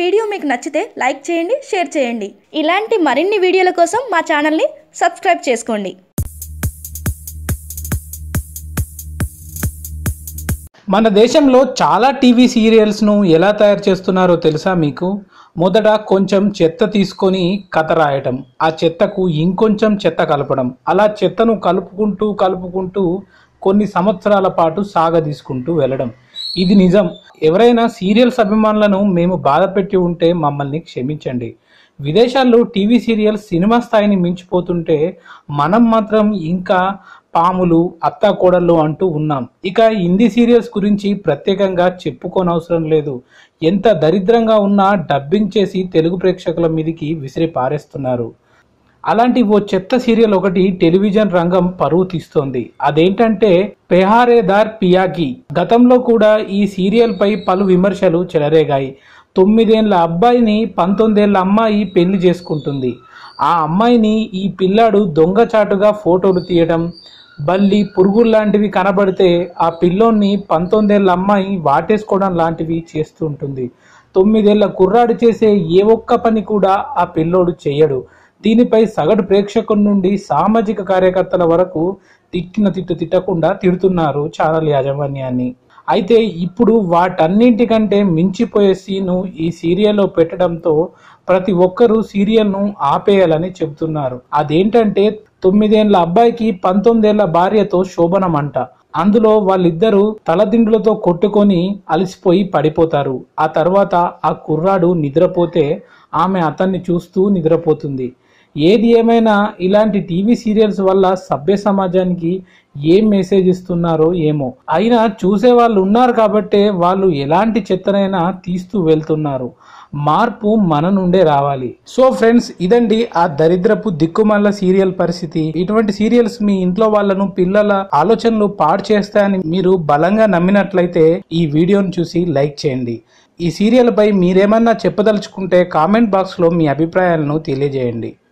Video మీకు నచ్చితే like చేయండి షేర్ చేయండి. ఇలాంటి మరిన్ని వీడియోల కోసం మా ఛానల్ని సబ్స్క్రైబ్ చేసుకోండి. మన దేశంలో చాలా టీవీ సీరియల్స్ను ఎలా తయారు చేస్తున్నారో తెలుసా మీకు? మొదట కొంచెం చెత్త తీసుకొని కథ రాయటం ఆ చెత్తకు ఇంకొంచెం చెత్త కలపడం. అలా చెత్తను కలుపుకుంటూ కలుపుకుంటూ కొన్ని సంవత్సరాల పాటు సాగదీసుకుంటూ వెళ్ళడం. ఇది నిజం. ఎవరైనా సీరియల్స్ అభిమానులను మేము బాధపెట్టి ఉంటే మమ్మల్ని క్షమించండి. విదేశాల్లో టీవీ సీరియల్స్ సినిమా స్థాయిని మించిపోతుంటే మనం మాత్రం ఇంకా పాములు అత్తా కోడళ్ళు అంటూ ఉన్నాం. ఇక హిందీ సీరియల్స్ గురించి ప్రత్యేకంగా చెప్పుకోనవసరం లేదు. ఎంత దరిద్రంగా ఉన్నా డబ్బింగ్ చేసి తెలుగు ప్రేక్షకుల మీదికి విసిరి పారేస్తున్నారు. అలాంటి ఓ చెత్త సీరియల్ ఒకటి టెలివిజన్ రంగం పరువు తీస్తోంది. అదేంటంటే పెహారేదార్ పియాకి గతంలో కూడా ఈ సీరియల్ పై పలు విమర్శలు చెలరేగాయి. తొమ్మిదేళ్ళ అబ్బాయిని పంతొమ్మిదేళ్ళ అమ్మాయి పెళ్ళి చేసుకుంటుంది. ఆ అమ్మాయిని ఈ పిల్లాడు దొంగచాటుగా ఫోటోలు తీయడం బల్లి పురుగులు లాంటివి కనబడితే ఆ పిల్లోన్ని పంతొమ్మిదేళ్ళ అమ్మాయి వాటేసుకోవడం లాంటివి చేస్తూ ఉంటుంది తొమ్మిదేళ్ళ కుర్రాడు చేసే ఏ ఒక్క పని కూడా ఆ పిల్లోడు చేయడు. దీనిపై సగటు ప్రేక్షకుల నుండి సామాజిక కార్యకర్తల వరకు తిట్టిన తిట్టు తిట్టకుండా తిడుతున్నారు ఛానల్ యాజమాన్యాన్ని. అయితే ఇప్పుడు వాటన్నింటికంటే మించిపోయే సీను ఈ సీరియల్లో పెట్టడంతో ప్రతి ఒక్కరూ సీరియల్ను ఆపేయాలని చెబుతున్నారు. అదేంటంటే తొమ్మిదేళ్ళ అబ్బాయికి పంతొమ్మిదేళ్ళ భార్యతో శోభనం అంట అందులో వాళ్ళిద్దరూ తలదిండులతో కొట్టుకొని అలసిపోయి పడిపోతారు. ఆ తర్వాత ఆ కుర్రాడు నిద్రపోతే ఆమె అతన్ని చూస్తూ నిద్రపోతుంది. ఏది ఏమైనా ఇలాంటి టీవీ సీరియల్స్ వల్ల సభ్య సమాజానికి ఏం మెసేజ్ ఇస్తున్నారో ఏమో. అయినా చూసే వాళ్ళు ఉన్నారు కాబట్టే వాళ్ళు ఎలాంటి చెత్తనైనా తీస్తూ వెళ్తున్నారు. మార్పు మన నుండే రావాలి. సో ఫ్రెండ్స్ ఇదండి ఆ దరిద్రపు దిక్కుమల్ల సీరియల్ పరిస్థితి. ఇటువంటి సీరియల్స్ మీ ఇంట్లో వాళ్ళను పిల్లల ఆలోచనలు పాడు చేస్తాయని మీరు బలంగా నమ్మినట్లయితే ఈ వీడియోను చూసి లైక్ చేయండి. ఈ సీరియల్ పై మీరేమన్నా చెప్పదలుచుకుంటే కామెంట్ బాక్స్లో మీ అభిప్రాయాలను తెలియజేయండి.